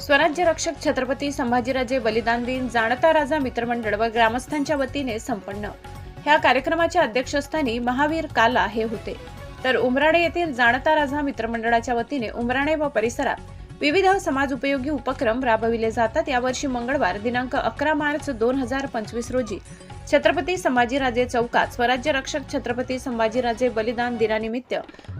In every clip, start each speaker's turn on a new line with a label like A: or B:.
A: स्वराज्य रक्षक छत्रपती संभाजीराजे बलिदान दिन जाणता राजा मित्रमंडळ व ग्रामस्थांच्या वतीने संपन्न. ह्या कार्यक्रमाच्या अध्यक्षस्थानी महावीर काला हे होते. तर उमराणे येथील जाणता राजा मित्रमंडळाच्या वतीने उमराणे व परिसरात विविध समाज उपयोगी उपक्रम राबविले जातात. यावर्षी मंगळवार दिनांक अकरा मार्च दोन हजार पंचवीस रोजी छत्रपती संभाजीराजे चौकात स्वराज्य रक्षक छत्रपती संभाजीराजे बलिदान दिनानिमित्त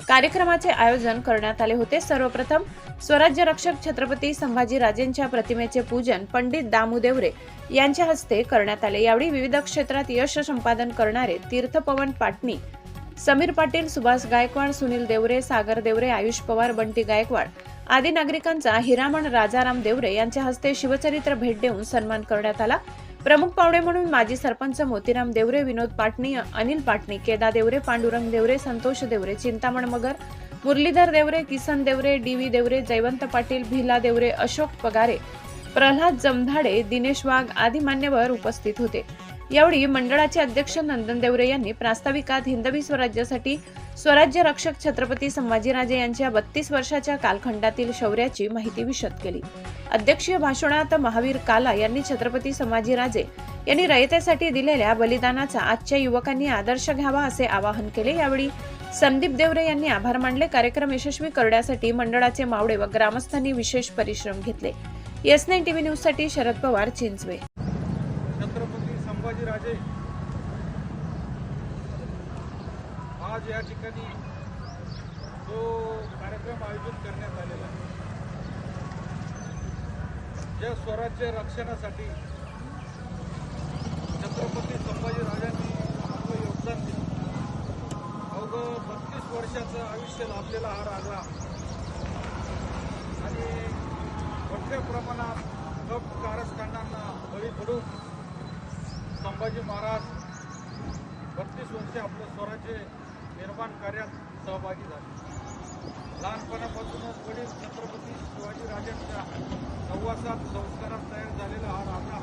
A: कार्यक्रमाचे आयोजन करण्यात आले होते. सर्वप्रथम स्वराज्य रक्षक छत्रपती संभाजीराजेंच्या प्रतिमेचे पूजन पंडित दामू देवरे यांच्या हस्ते करण्यात आले. यावेळी विविध क्षेत्रात यश संपादन करणारे तीर्थपवन पाटणी समीर पाटील सुभाष गायकवाड सुनील देवरे सागर देवरे आयुष पवार बंटी गायकवाड आदी नागरिकांचा हिरामण राजाराम देवरे यांच्या हस्ते शिवचरित्र भेट देऊन सन्मान करण्यात आला. प्रमुख पाहुणे म्हणून माजी सरपंच मोतीराम देवरे विनोद पाटणी अनिल पाटणी केदा देवरे पांडुरंग देवरे संतोष देवरे चिंतामण मगर मुरलीधर देवरे किसन देवरे डी व्ही देवरे जयवंत पाटील भिला देवरे अशोक पगारे प्रल्हाद जमधाडे दिनेश वाघ आदी मान्यवर उपस्थित होते. यावेळी मंडळाचे अध्यक्ष नंदन देवरे यांनी प्रास्ताविकात हिंदवी स्वराज्यासाठी स्वराज्य रक्षक छत्रपती संभाजीराजे यांच्या बत्तीस वर्षाच्या कालखंडातील शौर्याची माहिती विशद केली. अध्यक्षीय भाषणात महावीर काला यांनी छत्रपती संभाजीराजे यांनी रयतेसाठी दिलेल्या बलिदानाचा आजच्या युवकांनी आदर्श घ्यावा असे आवाहन केले. यावेळी संदीप देवरे यांनी आभार मानले. कार्यक्रम यशस्वी करण्यासाठी मंडळाचे मावळे व ग्रामस्थांनी विशेष परिश्रम घेतले. एस नाईन टीव्ही न्यूजसाठी शरद पवार चिंचवे.
B: संभाजीराजे. आज या ठिकाणी जो कार्यक्रम आयोजित करण्यात आलेला आहे. ज्या स्वराज्य रक्षणासाठी छत्रपती संभाजीराजांनी आपलं योगदान दिलं. अवघं बत्तीस वर्षाचं आयुष्य लाभलेला हा राजा. आणि मोठ्या प्रमाणात कप कारस्थानांना बळी पडून संभाजी महाराज बत्तीस वर्षे आपलं स्वराज्य निर्माण कार्यात सहभागी झाले. लहानपणापासूनच वडील छत्रपती शिवाजी राजांच्या नववासात संस्कारात तयार झालेला हा राजा